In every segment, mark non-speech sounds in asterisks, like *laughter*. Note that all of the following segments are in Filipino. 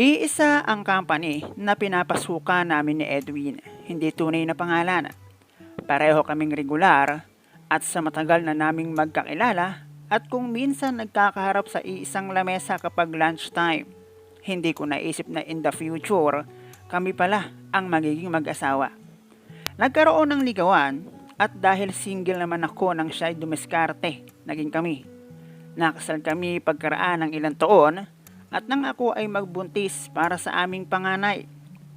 Iisa ang company na pinapasukan namin ni Edwin, hindi tunay na pangalan. Pareho kaming regular at sa matagal na naming magkakilala at kung minsan nagkakaharap sa iisang lamesa kapag lunchtime. Hindi ko naisip na in the future, kami pala ang magiging mag-asawa. Nagkaroon ng ligawan at dahil single naman ako nang siya'y dumiskarte, naging kami. Nakasal kami pagkaraan ng ilang taon at nang ako ay magbuntis para sa aming panganay.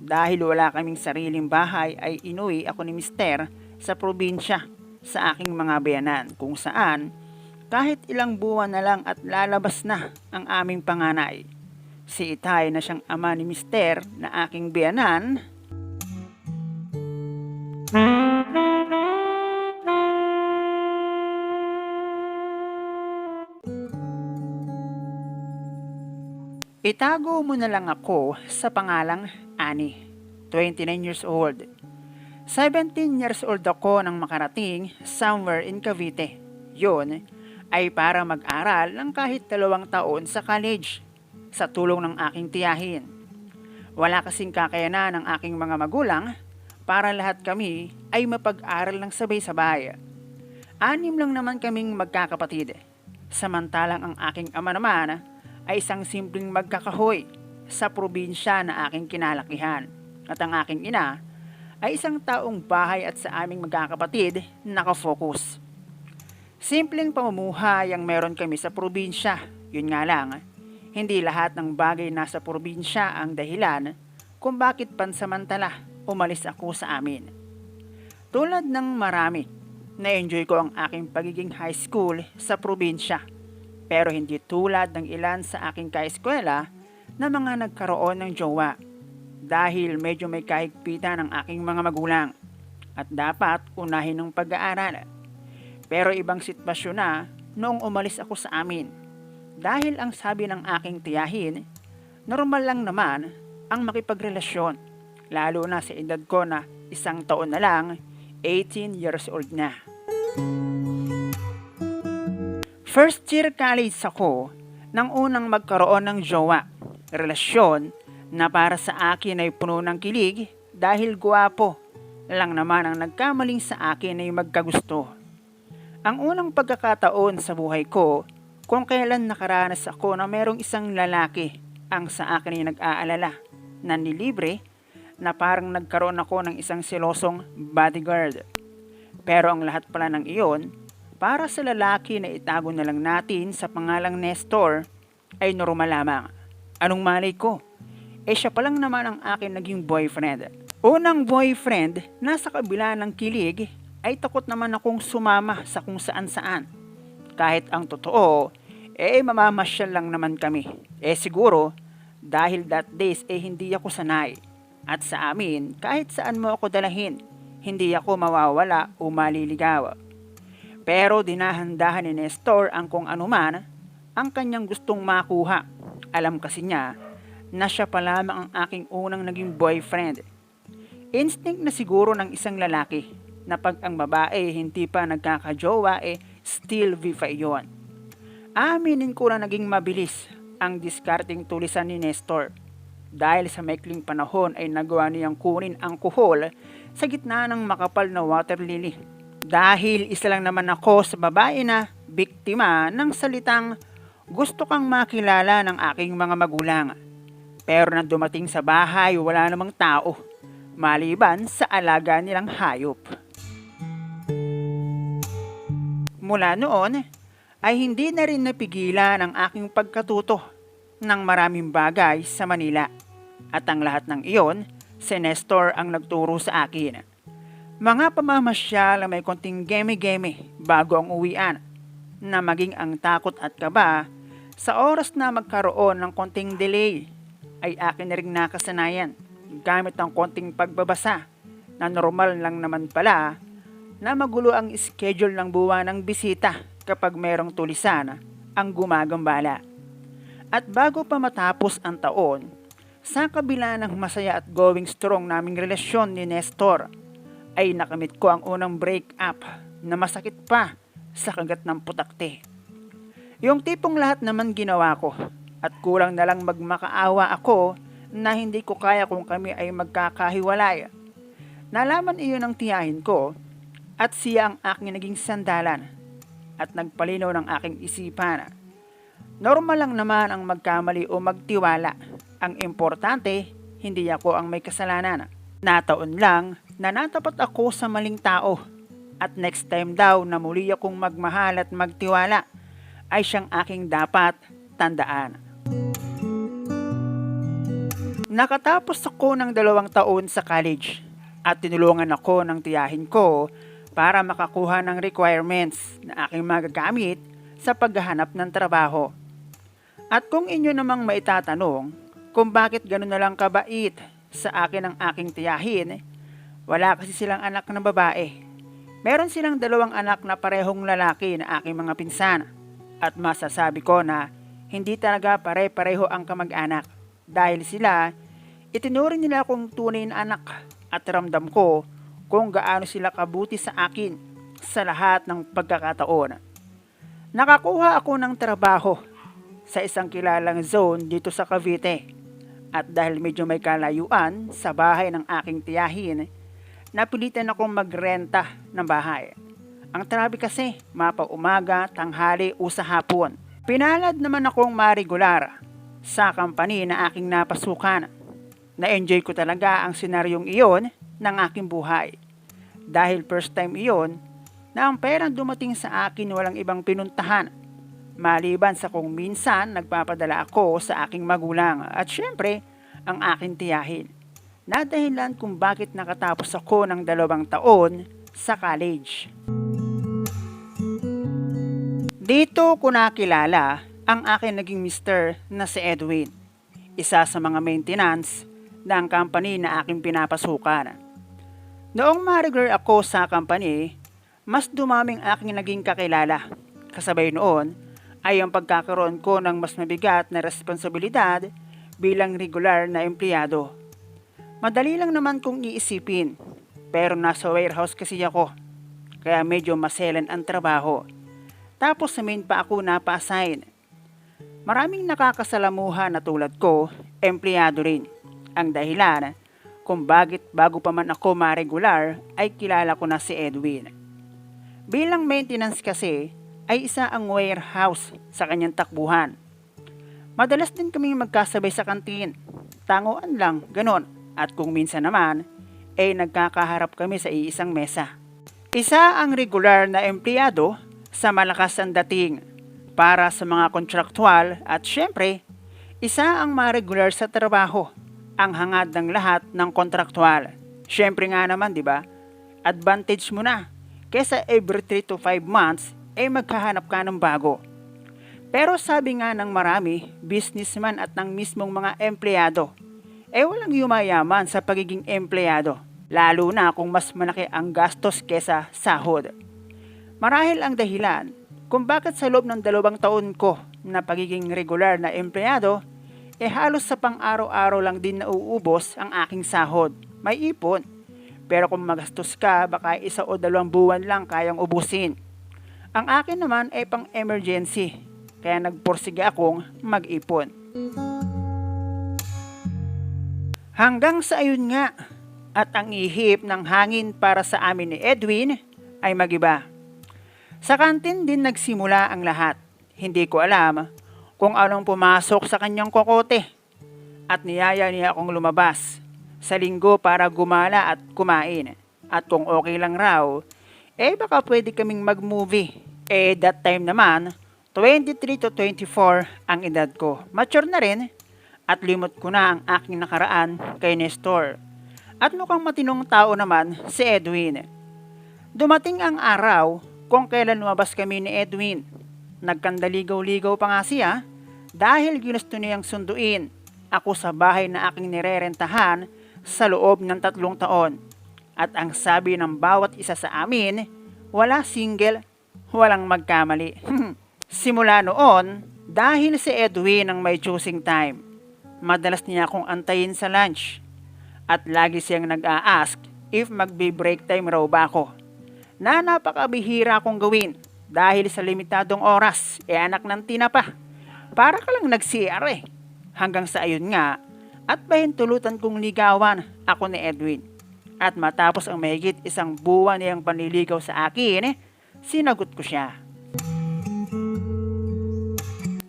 Dahil wala kaming sariling bahay ay inuwi ako ni Mister sa probinsya sa aking mga bayanan kung saan kahit ilang buwan na lang at lalabas na ang aming panganay. Si Itay na siyang ama ni Mister na aking bayanan Itago mo na lang ako sa pangalang Annie, 29 years old. 17 years old ako nang makarating somewhere in Cavite. Yun ay para mag-aral ng kahit dalawang taon sa college sa tulong ng aking tiyahin. Wala kasing kakayanan ng aking mga magulang para lahat kami ay mapag-aral ng sabay-sabay. Anim lang naman kaming magkakapatid. Samantalang ang aking ama naman ay isang simpleng magkakahoy sa probinsya na aking kinalakihan. At ang aking ina ay isang taong bahay at sa aming magkakapatid nakafocus. Simpleng pamumuhay ang meron kami sa probinsya. Yun nga lang, hindi lahat ng bagay nasa probinsya ang dahilan kung bakit pansamantala umalis ako sa amin. Tulad ng marami, na-enjoy ko ang aking pagiging high school sa probinsya pero hindi tulad ng ilan sa aking kaeskwela na mga nagkaroon ng jowa dahil medyo may kahigpitan ng aking mga magulang at dapat unahin ng pag-aaral. Pero ibang sitwasyon na noong umalis ako sa amin dahil ang sabi ng aking tiyahin, normal lang naman ang makipagrelasyon lalo na sa edad ko na isang taon na lang, 18 years old na. First year college ako nang unang magkaroon ng jowa, relasyon na para sa akin ay puno ng kilig dahil guwapo lang naman ang nagkamaling sa akin ay magkagusto. Ang unang pagkakataon sa buhay ko kung kailan nakaranas ako na merong isang lalaki ang sa akin ay nag-aalala na nilibre na parang nagkaroon ako ng isang silosong bodyguard. Pero ang lahat pala ng iyon para sa lalaki na itago na lang natin sa pangalang Nestor ay normal lamang. Anong malay ko? Eh siya pa lang naman ang akin naging boyfriend. Unang boyfriend, nasa kabila ng kilig, ay takot naman akong sumama sa kung saan saan. Kahit ang totoo, eh mamamasyal lang naman kami. Eh siguro, dahil that days eh hindi ako sanay. At sa amin, kahit saan mo ako dalahin, hindi ako mawawala o maliligaw. Pero dinahandahan ni Nestor ang kung anuman ang kanyang gustong makuha. Alam kasi niya na siya pa lamang ang aking unang naging boyfriend. Instinct na siguro ng isang lalaki na pag ang babae hindi pa nagkakajowa eh still viva yon. Aminin ko na naging mabilis ang discarding tulisan ni Nestor. Dahil sa maikling panahon ay nagawa niyang kunin ang kuhol sa gitna ng makapal na water lily dahil isa lang naman ako sa babae na biktima ng salitang gusto kang makilala ng aking mga magulang. Pero nang dumating sa bahay, wala namang tao, maliban sa alaga nilang hayop. Mula noon, ay hindi na rin napigilan ang aking pagkatuto ng maraming bagay sa Manila. At ang lahat ng iyon, si Nestor ang nagturo sa akin. Mga pamamasyal na may konting geme-geme bago ang uwian na maging ang takot at kaba sa oras na magkaroon ng konting delay ay akin na rin nakasanayan gamit ang konting pagbabasa na normal lang naman pala na magulo ang schedule ng buwan ng bisita kapag merong tulisan ang gumagambala. At bago pa matapos ang taon, sa kabila ng masaya at going strong naming relasyon ni Nestor, ay nakamit ko ang unang break up na masakit pa sa kagat ng putakte. Yung tipong lahat naman ginawa ko at kulang na lang magmakaawa ako na hindi ko kaya kung kami ay magkakahiwalay. Nalaman iyon ng tiyahin ko at siya ang aking naging sandalan at nagpalinaw ng aking isipan. Normal lang naman ang magkamali o magtiwala. Ang importante, hindi ako ang may kasalanan. Nataon lang na natapat ako sa maling tao at next time daw na muli akong magmahal at magtiwala ay siyang aking dapat tandaan. Nakatapos ako ng dalawang taon sa college at tinulungan ako ng tiyahin ko para makakuha ng requirements na aking magagamit sa paghahanap ng trabaho. At kung inyo namang maitatanong kung bakit gano'n na lang kabait sa akin ang aking tiyahin, wala kasi silang anak na babae. Meron silang dalawang anak na parehong lalaki na aking mga pinsan. At masasabi ko na hindi talaga pare-pareho ang kamag-anak dahil sila itinuring nila akong tunay na anak at ramdam ko kung gaano sila kabuti sa akin sa lahat ng pagkakataon. Nakakuha ako ng trabaho sa isang kilalang zone dito sa Cavite. At dahil medyo may kalayuan sa bahay ng aking tiyahin, napilitan akong magrenta ng bahay. Ang trabi kasi, mapa umaga, tanghali o sa hapon. Pinalad naman akong marigular sa company na aking napasukan. Na-enjoy ko talaga ang senaryong iyon ng aking buhay. Dahil first time iyon na ang perang dumating sa akin walang ibang pinuntahan. Maliban sa kung minsan nagpapadala ako sa aking magulang at syempre ang aking tiyahin. Nadahilan kung bakit nakatapos ako ng dalawang taon sa college. Dito ko nakilala ang aking naging mister na si Edwin. Isa sa mga maintenance ng company na aking pinapasukan. Noong ma-regular ako sa company, mas dumaming aking naging kakilala. Kasabay noon ay ang pagkakaroon ko ng mas mabigat na responsibilidad bilang regular na empleyado. Madali lang naman kung iisipin, pero nasa warehouse kasi ako, kaya medyo maselan ang trabaho. Tapos sa main pa ako napa-assign. Maraming nakakasalamuha na tulad ko, empleyado rin. Ang dahilan kung bakit bago pa man ako ma-regular ay kilala ko na si Edwin. Bilang maintenance kasi ay isa ang warehouse sa kanyang takbuhan. Madalas din kaming magkasabay sa kantin. Tanguan lang, ganon. At kung minsan naman, ay nagkakaharap kami sa iisang mesa. Isa ang regular na empleyado sa malakas ang dating para sa mga kontraktual at syempre, isa ang ma-regular sa trabaho, ang hangad ng lahat ng kontraktual. Syempre nga naman, di ba? Advantage mo na. Kesa every 3 to 5 months, ay magkahanap ka ng bago. Pero sabi nga ng marami, businessman at ng mismong mga empleyado, eh walang yumayaman sa pagiging empleyado, lalo na kung mas malaki ang gastos kesa sahod. Marahil ang dahilan kung bakit sa loob ng dalawang taon ko na pagiging regular na empleyado, eh halos sa pang-araw-araw lang din nauubos ang aking sahod. May ipon. Pero kung magastos ka, baka isa o dalawang buwan lang kayang ubusin. Ang akin naman ay pang emergency, kaya nagporsige akong mag-ipon. Hanggang sa ayun nga, at ang ihip ng hangin para sa amin ni Edwin ay magiba. Sa kantin din nagsimula ang lahat. Hindi ko alam kung anong pumasok sa kanyang kokote. At niyaya niya akong lumabas sa linggo para gumala at kumain. At kung okay lang raw, eh baka pwede kaming mag-movie. Eh that time naman, 23 to 24 ang edad ko. Mature na rin at limot ko na ang aking nakaraan kay Nestor. At mukhang matinong tao naman si Edwin. Dumating ang araw kung kailan lumabas kami ni Edwin. Nagkandaligaw-ligaw pa nga siya dahil ginusto niyang sunduin ako sa bahay na aking nirerentahan sa loob ng tatlong taon. At ang sabi ng bawat isa sa amin, wala single, walang magkamali. *laughs* Simula noon, dahil si Edwin ang may choosing time, madalas niya akong antayin sa lunch. At lagi siyang nag-a-ask if magbe-break time raw ba ako. Na napakabihira kong gawin dahil sa limitadong oras, e anak ng tinapa. Para ka lang nag-CR eh. Hanggang sa ayun nga, At pahintulutan kong ligawan ako ni Edwin. At matapos ang mahigit isang buwan niyang panliligaw sa akin, sinagot ko siya.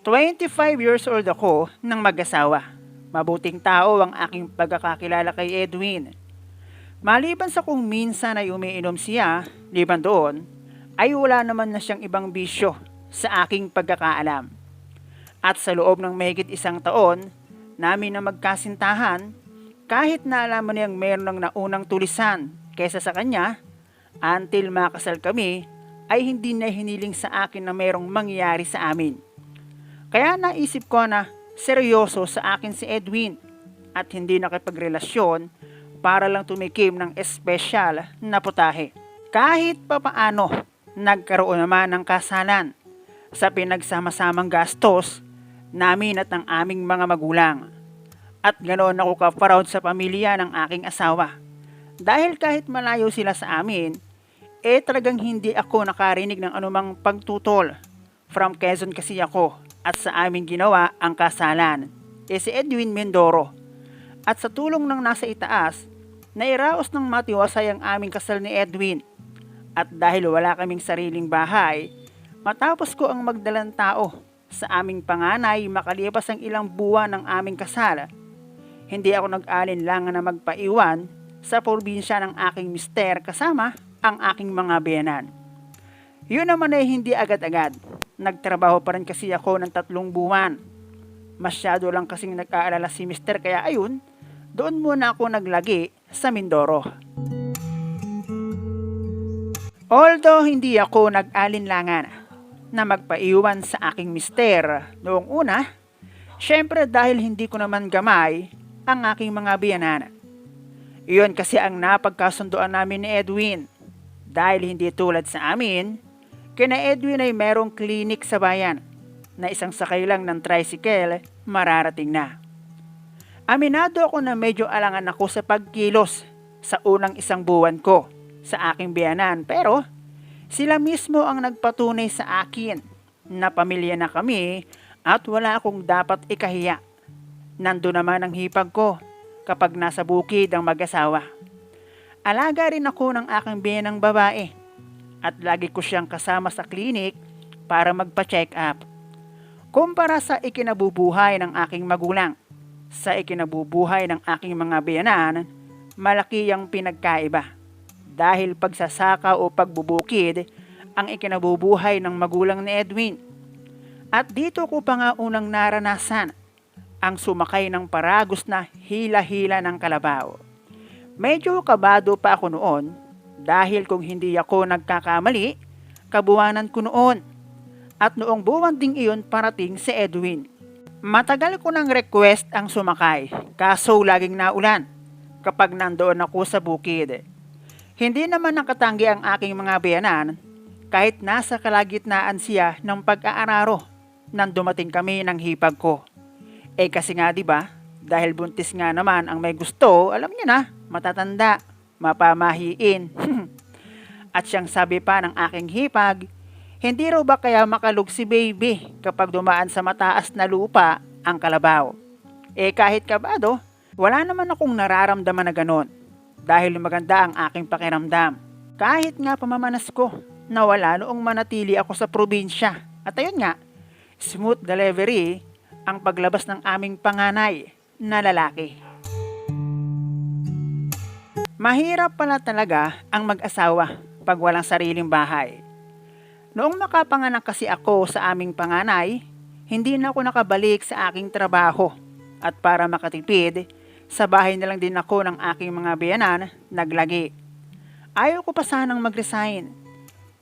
25 years old ako ng mag-asawa. Mabuting tao ang aking pagkakakilala kay Edwin. Maliban sa kung minsan ay umiinom siya, liban doon, ay wala naman na siyang ibang bisyo sa aking pagkakaalam. At sa loob ng mahigit isang taon, namin na magkasintahan, kahit na alam niyang meron ng naunang tulisan kaysa sa kanya, until makasal kami, ay hindi na hiniling sa akin na merong mangyayari sa amin. Kaya naisip ko na seryoso sa akin si Edwin at hindi nakipagrelasyon para lang tumikim ng espesyal na putahe. Kahit papaano, nagkaroon naman ng kasalan sa pinagsama-samang gastos namin at ng aming mga magulang. At ganoon ako ka-proud sa pamilya ng aking asawa. Dahil kahit malayo sila sa amin, eh talagang hindi ako nakarinig ng anumang pagtutol. From Quezon kasi ako at sa amin ginawa ang kasalan. Eh si Edwin Mendoro. At sa tulong ng nasa itaas, nairaos ng matiwasay ang aming kasal ni Edwin. At dahil wala kaming sariling bahay, matapos ko ang magdalang tao sa aming panganay makalipas ang ilang buwan ng aming kasal, hindi ako nag-alinlangan na magpaiwan sa probinsya ng aking mister kasama ang aking mga biyanan. Yun naman ay hindi agad-agad. Nagtrabaho pa rin kasi ako ng tatlong buwan. Masyado lang kasing nag-aalala si mister kaya ayun, doon muna ako naglagi sa Mindoro. Although hindi ako nag-alinlangan na magpaiwan sa aking mister noong una, syempre dahil hindi ko naman gamay ang aking mga biyanan. Iyon kasi ang napagkasunduan namin ni Edwin. Dahil hindi tulad sa amin, kina Edwin ay merong klinik sa bayan na isang sakay lang ng tricycle mararating na. Aminado ako na medyo alangan ako sa pagkilos sa unang isang buwan ko sa aking biyanan pero sila mismo ang nagpatunay sa akin na pamilya na kami at wala akong dapat ikahiya. Nando naman ang hipag ko kapag nasa bukid ang mag-asawa. Alaga rin ako ng aking biyanang babae at lagi ko siyang kasama sa klinik para magpa-check up. Kumpara sa ikinabubuhay ng aking magulang, sa ikinabubuhay ng aking mga biyanan, malaki ang pinagkaiba. Dahil pagsasaka o pagbubukid ang ikinabubuhay ng magulang ni Edwin. At dito ko pa nga unang naranasan ang sumakay ng paragos na hila-hila ng kalabaw. Medyo kabado pa ako noon dahil kung hindi ako nagkakamali, kabuwanan ko noon. At noong buwan ding iyon parating si Edwin. Matagal ko ng request ang sumakay, kaso laging naulan kapag nandoon ako sa bukid. Hindi naman nakatanggi ang aking mga biyanan kahit nasa kalagitnaan siya ng pag-aararo nang dumating kami ng hipag ko. Eh kasi nga 'di ba, dahil buntis nga naman ang may gusto, alam niyo na, matatanda, mapamahiin. *laughs* At siyang sabi pa ng aking hipag, hindi raw ba kaya makalug si baby kapag dumaan sa mataas na lupa ang kalabaw? Eh kahit kabado, wala naman akong nararamdaman na ganon dahil maganda ang aking pakiramdam. Kahit nga pamamanas ko na wala noong manatili ako sa probinsya. At ayun nga, smooth delivery ang paglabas ng aming panganay na lalaki. Mahirap pala talaga ang mag-asawa pag walang sariling bahay. Noong makapanganak kasi ako sa aming panganay, hindi na ako nakabalik sa aking trabaho at para makatipid, sa bahay na lang din ako ng aking mga biyanan naglagi. Ayaw ko pa sanang mag-resign,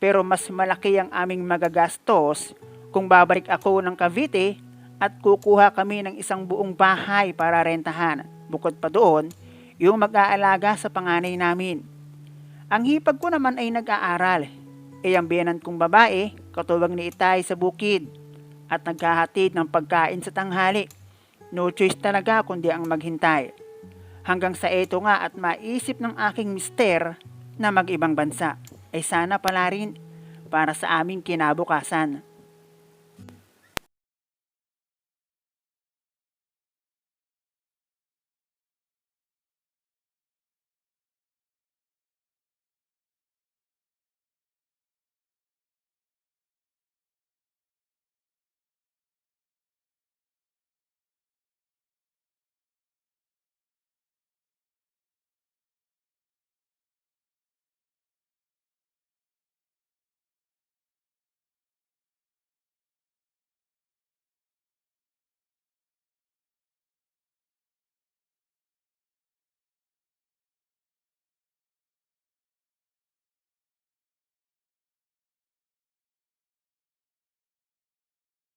pero mas malaki ang aming magagastos kung babalik ako ng Cavite at kukuha kami ng isang buong bahay para rentahan. Bukod pa doon, yung mag-aalaga sa panganay namin. Ang hipag ko naman ay nag-aaral. E ang biyanan kong babae, katuwang ni Itay sa bukid at naghahatid ng pagkain sa tanghali. No choice talaga kundi ang maghintay. Hanggang sa ito nga at maisip ng aking mister na mag-ibang bansa. Ay sana pala rin para sa aming kinabukasan.